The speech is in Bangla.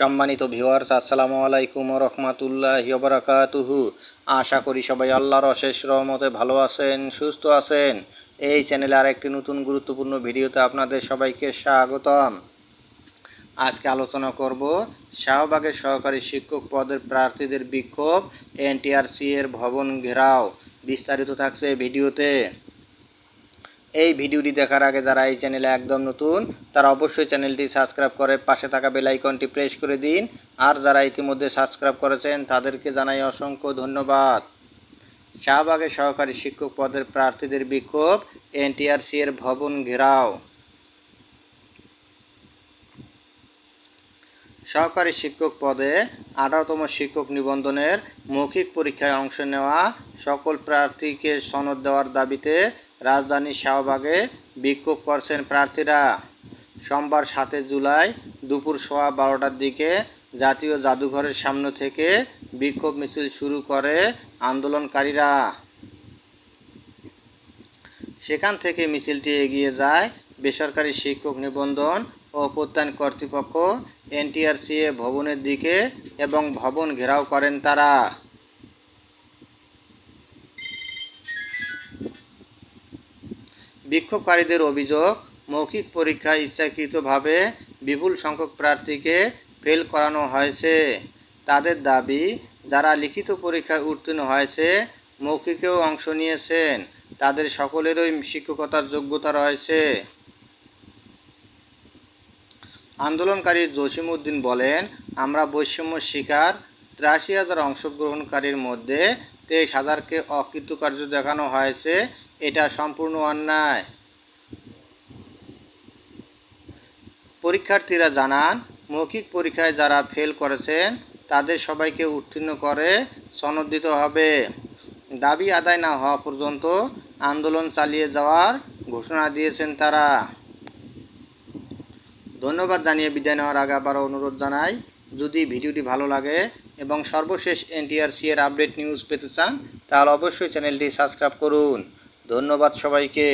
সম্মানিত ভিউয়ার্স আসসালামু আলাইকুম রহমাতুল্লাহ বারাকাতুহু। আশা করি সবাই আল্লাহর অশেষ রহমতে ভালো আছেন, সুস্থ আছেন। এই চ্যানেলে আর একটি নতুন গুরুত্বপূর্ণ ভিডিওতে আপনাদের সবাইকে স্বাগতম। আজকে আলোচনা করব শাহবাগের সহকারী শিক্ষক পদের প্রার্থীদের বিক্ষোভ, এনটিআরসি এর ভবন ঘেরাও। বিস্তারিত থাকছে ভিডিওতে। এই ভিডিওটি দেখার আগে যারা এই চ্যানেলে একদম নতুন, তারা অবশ্যই চ্যানেলটি সাবস্ক্রাইব করে পাশে থাকা বেল আইকনটি প্রেস করে দিন। আর যারা ইতিমধ্যে সাবস্ক্রাইব করেছেন, তাদেরকে জানাই অসংখ্য ধন্যবাদ। শাহবাগের সহকারী শিক্ষক পদের প্রার্থীদের বিক্ষোভ, এনটিআরসি এর ভবন ঘেরাও। সহকারী শিক্ষক পদে আঠারোতম শিক্ষক নিবন্ধনের মৌখিক পরীক্ষায় অংশ নেওয়া সকল প্রার্থীকে সনদ দেওয়ার দাবিতে রাজধানীর শাহবাগে বিক্ষোভ করছেন প্রার্থীরা। সোমবার সাতই জুলাই দুপুর সোয়া বারোটার দিকে জাতীয় জাদুঘরের সামনে থেকে বিক্ষোভ মিছিল শুরু করে আন্দোলনকারীরা। সেখান থেকে মিছিলটি এগিয়ে যায় বেসরকারি শিক্ষক নিবন্ধন ও প্রত্যয়ন কর্তৃপক্ষ, এনটিআরসিএ ভবনের দিকে এবং ভবন ঘেরাও করেন তারা। বিক্ষোভকারীদের অভিযোগ, মৌখিক পরীক্ষায় ইচ্ছাকৃতভাবে বিপুল সংখ্যক প্রার্থীকে ফেল করানো হয়েছে। তাদের দাবি, যারা লিখিত পরীক্ষায় উত্তীর্ণ হয়েছে, মৌখিকেও অংশ নিয়েছেন। তাদের সকলেরই শিক্ষকতার যোগ্যতা রয়েছে। আন্দোলনকারী জসিমউদ্দিন বলেন, আমরা বৈষম্য শিকার। ত্রাশি হাজার অংশগ্রহণকারীর মধ্যে তেইশ হাজারকে অকৃতকার্য দেখানো হয়েছে। এটা সম্পূর্ণ অন্যায়। পরীক্ষার্থীরা জানান, মৌখিক পরীক্ষায় যারা ফেল করেছেন, তাদের সবাইকে উত্তীর্ণ করে সনদ দিতে হবে। দাবি আদায় না হওয়া পর্যন্ত আন্দোলন চালিয়ে যাওয়ার ঘোষণা দিয়েছেন তারা। ধন্যবাদ জানিয়ে বিদায় নেওয়ার আগে আবারও অনুরোধ জানাই, যদি ভিডিওটি ভালো লাগে এবং সর্বশেষ এনটিআরসি এর আপডেট নিউজ পেতে চান, তাহলে অবশ্যই চ্যানেলটি সাবস্ক্রাইব করুন। ধন্যবাদ সবাইকে।